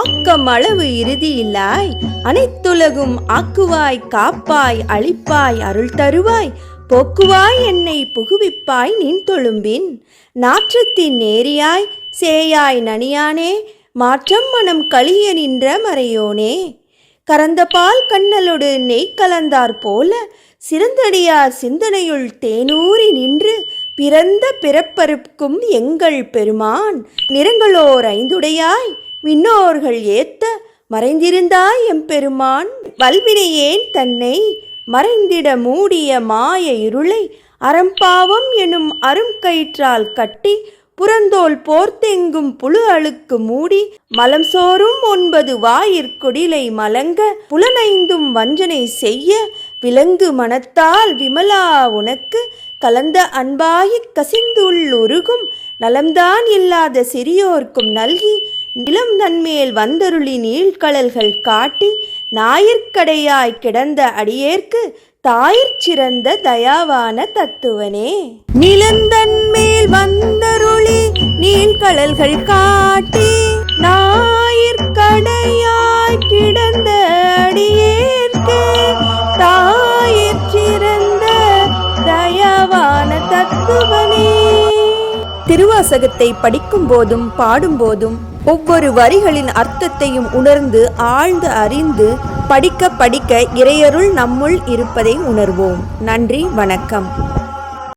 ஆக்கம் அளவு இறுதியில்லாய் அனைத்துலகும் ஆக்குவாய் காப்பாய் அழிப்பாய் அருள் தருவாய் போக்குவாய் என்னை புகுவிப்பாய் நின் தொழும்பின். நாற்றத்தின் நேரியாய் சேயாய் நனியானே மாற்றம் மனம் கழிய நின்ற மறையோனே. கறந்த பால் கண்ணலோடு நெய் கலந்தார் போல சிறந்தடியார் சிந்தனையுள் தேனூறி நின்று பிறந்த பிறப்பருக்கும் எங்கள் பெருமான் நிறங்களோர் ஐந்துடையாய் விண்ணோர்கள் ஏத்த மறைந்திருந்தாய் எம்பெருமான். வல்வினையேன் தன்னை மறைந்திட மூடிய மாய இருளை அறம்பாவம் எனும் அருங்கயிற்றால் கட்டி புறந்தோல் போர்த்தெங்கும் புழு அழுக்கு மூடி மலம் சோறும் ஒன்பது வாயிற்குடிலை மலங்க புலனைந்தும் வஞ்சனை செய்ய விலங்கு மனத்தால் விமலா உனக்கு கலந்த அன்பாயிக் கசிந்துள் உருகும் நலம்தான் இல்லாத சிறியோர்க்கும் நல்கி நிலம் நன்மேல் வந்தருளி நீழ்கடல்கள் காட்டி ஞாயிற்கடையாய் கிடந்த அடியேற்கு தாயிற் சிறந்த தயாவான தத்துவனே. நிலந்தன்மேல் வந்தருளி நீழ்கடல்கள் காட்டி ஞாயிற்கடையாய் கிடந்த அடியேற்கு தாயிற் சிறந்த தயாவான தத்துவனே. திருவாசகத்தை படிக்கும் போதும் பாடும்போதும் ஒவ்வொரு வரிகளின் அர்த்தத்தையும் உணர்ந்து ஆழ்ந்து அறிந்து படிக்க படிக்க இறையருள் நம்முள் இருப்பதை உணர்வோம். நன்றி வணக்கம்.